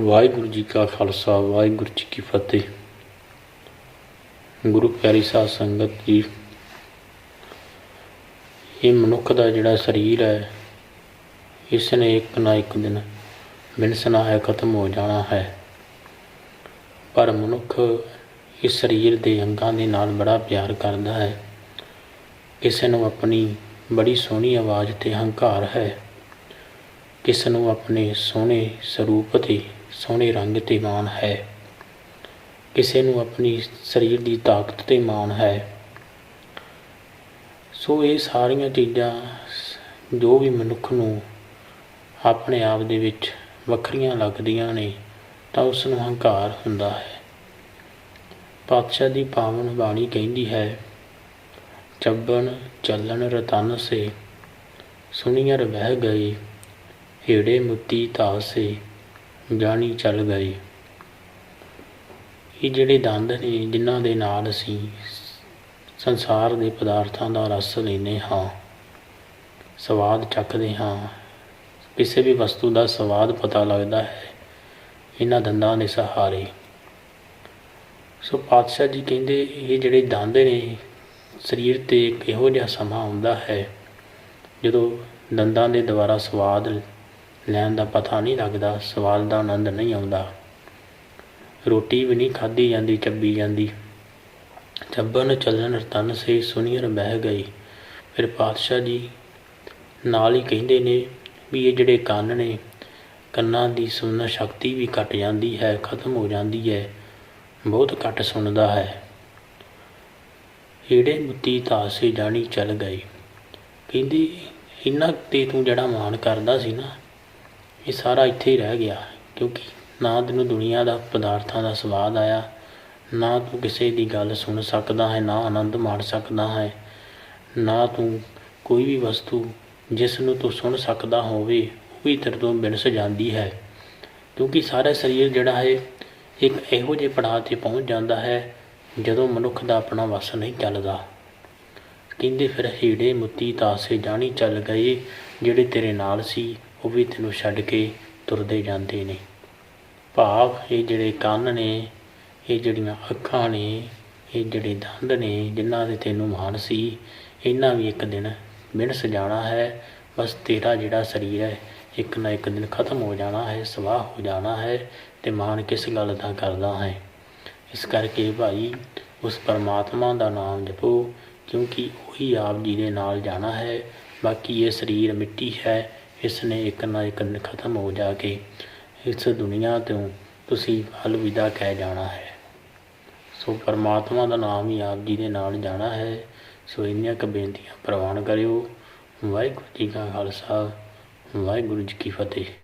ਵਾਹਿਗੁਰੂ ਜੀ ਕਾ ਖਾਲਸਾ, ਵਾਹਿਗੁਰੂ ਜੀ ਕੀ ਫਤਿਹ। ਗੁਰੂ ਪਿਆਰੀ ਸਾਧ ਸੰਗਤ ਜੀ, ਇਹ ਮਨੁੱਖ ਦਾ ਜਿਹੜਾ ਸਰੀਰ ਹੈ, ਇਸ ਨੇ ਇੱਕ ਨਾ ਇੱਕ ਦਿਨ ਬਿਨਸਣਾ ਹੈ ਖਤਮ ਹੋ ਜਾਣਾ ਹੈ। ਪਰ ਮਨੁੱਖ ਇਸ ਸਰੀਰ ਦੇ ਅੰਗਾਂ ਦੇ ਨਾਲ ਬੜਾ ਪਿਆਰ ਕਰਦਾ ਹੈ। ਕਿਸੇ ਨੂੰ ਆਪਣੀ ਬੜੀ ਸੋਹਣੀ ਆਵਾਜ਼ ਤੇ ਹੰਕਾਰ ਹੈ। ਕਿਸ ਨੂੰ ਆਪਣੇ ਸੋਹਣੇ ਸਰੂਪ ਤੇ ਸੋਹਣੇ ਰੰਗ ਤੇ ਮਾਣ ਹੈ। ਕਿਸੇ ਨੂੰ ਆਪਣੀ ਸਰੀਰ ਦੀ ਤਾਕਤ ਤੇ ਮਾਣ ਹੈ। ਸੋ ਇਹ ਸਾਰੀਆਂ ਚੀਜ਼ਾਂ ਜੋ ਵੀ ਮਨੁੱਖ ਨੂੰ ਆਪਣੇ ਆਪ ਦੇ ਵਿੱਚ ਵੱਖਰੀਆਂ ਲੱਗਦੀਆਂ ਨੇ, ਤਾਂ ਉਸ ਨੂੰ ਹੰਕਾਰ ਹੁੰਦਾ ਹੈ। ਪਾਤਸ਼ਾਹ ਦੀ ਪਾਵਨ ਬਾਣੀ ਕਹਿੰਦੀ ਹੈ, ਚੱਬਣ, ਚੱਲਣ, ਰਤਨ ਸੇ ਸੁਣੀਅਰ ਬਹਿ ਗਏ, ਹੀੜੇ ਮੁੱਤੀ ਧਾਸੇ ਜਾਣੀ ਚੱਲ ਗਏ ਇਹ ਜਿਹੜੇ ਦੰਦ ਨੇ, ਜਿਨ੍ਹਾਂ ਦੇ ਨਾਲ ਅਸੀਂ ਸੰਸਾਰ ਦੇ ਪਦਾਰਥਾਂ ਦਾ ਰਸ ਲੈਂਦੇ ਹਾਂ, ਸਵਾਦ ਚੱਖਦੇ ਹਾਂ, ਕਿਸੇ ਵੀ ਵਸਤੂ ਦਾ ਸਵਾਦ ਪਤਾ ਲੱਗਦਾ ਹੈ, ਇਹਨਾਂ ਦੰਦਾਂ ਦੇ ਸਹਾਰੇ। ਸੋ ਪਾਤਸ਼ਾਹ ਜੀ ਕਹਿੰਦੇ, ਇਹ ਜਿਹੜੇ ਦੰਦ ਨੇ, ਸਰੀਰ ਤੇ ਇੱਕ ਇਹੋ ਜਿਹਾ ਸਮਾਂ ਆਉਂਦਾ ਹੈ, ਜਦੋਂ ਦੰਦਾਂ ਦੇ ਦੁਆਰਾ ਸਵਾਦ ਲੈਣ ਦਾ ਪਤਾ ਨਹੀਂ ਲੱਗਦਾ, ਸਵਾਲ ਦਾ ਆਨੰਦ ਨਹੀਂ ਆਉਂਦਾ। ਰੋਟੀ ਵੀ ਨਹੀਂ ਖਾਧੀ ਜਾਂਦੀ, ਚੱਬੀ ਜਾਂਦੀ। ਚੱਬਣ ਚੱਲਣ ਤਨ ਸੇ ਸੁਨੀਰ ਬਹਿ ਗਈ। ਫਿਰ ਪਾਤਸ਼ਾਹ ਜੀ ਨਾਲ ਹੀ ਕਹਿੰਦੇ ਨੇ ਵੀ ਇਹ ਜਿਹੜੇ ਕੰਨ ਨੇ, ਕੰਨਾਂ ਦੀ ਸੁਣਨ ਸ਼ਕਤੀ ਵੀ ਘਟ ਜਾਂਦੀ ਹੈ, ਖਤਮ ਹੋ ਜਾਂਦੀ ਹੈ, ਬਹੁਤ ਘੱਟ ਸੁਣਦਾ ਹੈ। ਹੀੜੇ ਮੁੱਤੀ ਤਾਸੇ ਜਾਣੀ ਚੱਲ ਗਈ। ਕਹਿੰਦੀ ਇੰਨਾ ਤੇ ਤੂੰ ਜਿਹੜਾ ਮਾਣ ਕਰਦਾ ਸੀ ਨਾ ਇਹ ਸਾਰਾ ਇੱਥੇ ਹੀ ਰਹਿ ਗਿਆ ਕਿਉਂਕਿ ਨਾ ਤੈਨੂੰ ਦੁਨੀਆ ਦਾ, ਪਦਾਰਥਾਂ ਦਾ ਸਵਾਦ ਆਇਆ, ਨਾ ਤੂੰ ਕਿਸੇ ਦੀ ਗੱਲ ਸੁਣ ਸਕਦਾ ਹੈ, ਨਾ ਆਨੰਦ ਮਾਣ ਸਕਦਾ ਹੈ, ਨਾ ਤੂੰ ਕੋਈ ਵੀ ਵਸਤੂ ਜਿਸ ਨੂੰ ਤੂੰ ਸੁਣ ਸਕਦਾ ਹੋਵੇ, ਉਹ ਵੀ ਤੇਰੇ ਤੋਂ ਬਿਨਸ ਜਾਂਦੀ ਹੈ, ਕਿਉਂਕਿ ਸਾਰਾ ਸਰੀਰ ਜਿਹੜਾ ਹੈ, ਇੱਕ ਇਹੋ ਜਿਹੇ ਪੜਾਅ 'ਤੇ ਪਹੁੰਚ ਜਾਂਦਾ ਹੈ, ਜਦੋਂ ਮਨੁੱਖ ਦਾ ਆਪਣਾ ਵਸ ਨਹੀਂ ਚੱਲਦਾ। ਕਹਿੰਦੇ ਫਿਰ ਹੀੜੇ ਮੁੱਤੀ ਤਾਸੇ ਜਾਣੀ ਚੱਲ ਗਏ, ਜਿਹੜੇ ਤੇਰੇ ਨਾਲ ਸੀ ਉਹ ਵੀ ਤੈਨੂੰ ਛੱਡ ਕੇ ਤੁਰਦੇ ਜਾਂਦੇ ਨੇ। ਭਾਵ ਇਹ ਜਿਹੜੇ ਕੰਨ ਨੇ, ਇਹ ਜਿਹੜੀਆਂ ਅੱਖਾਂ ਨੇ, ਇਹ ਜਿਹੜੇ ਦੰਦ ਨੇ, ਜਿਨ੍ਹਾਂ ਦੇ ਤੈਨੂੰ ਮਾਣ ਸੀ, ਇਹਨਾਂ ਵੀ ਇੱਕ ਦਿਨ ਮਿਣਸ ਜਾਣਾ ਹੈ। ਬਸ ਤੇਰਾ ਜਿਹੜਾ ਸਰੀਰ ਹੈ, ਇੱਕ ਨਾ ਇੱਕ ਦਿਨ ਖਤਮ ਹੋ ਜਾਣਾ ਹੈ, ਸਵਾਹ ਹੋ ਜਾਣਾ ਹੈ ਤੇ ਮਾਣ ਕਿਸ ਗੱਲ ਦਾ ਕਰਦਾ ਹੈ? ਇਸ ਕਰਕੇ ਭਾਈ ਉਸ ਪਰਮਾਤਮਾ ਦਾ ਨਾਮ ਜਪੋ, ਕਿਉਂਕਿ ਉਹੀ ਆਪ ਜੀ ਦੇ ਨਾਲ ਜਾਣਾ ਹੈ। ਬਾਕੀ ਇਹ ਸਰੀਰ ਮਿੱਟੀ ਹੈ ਇਸ ਨੇ ਇੱਕ ਨਾ ਇੱਕ ਦਿਨ ਖਤਮ ਹੋ ਜਾ ਕੇ ਇਸ ਦੁਨੀਆ ਤੋਂ ਤੁਸੀਂ ਅਲਵਿਦਾ ਕਹਿ ਜਾਣਾ ਹੈ। ਸੋ ਪਰਮਾਤਮਾ ਦਾ ਨਾਮ ਹੀ ਆਪ ਜੀ ਦੇ ਨਾਲ ਜਾਣਾ ਹੈ। ਸੋ ਇੰਨੀਆਂ ਕੁ ਬੇਨਤੀਆਂ ਪ੍ਰਵਾਨ ਕਰਿਓ। ਵਾਹਿਗੁਰੂ ਜੀ ਕਾ ਖਾਲਸਾ, ਵਾਹਿਗੁਰੂ ਜੀ ਕੀ ਫਤਿਹ।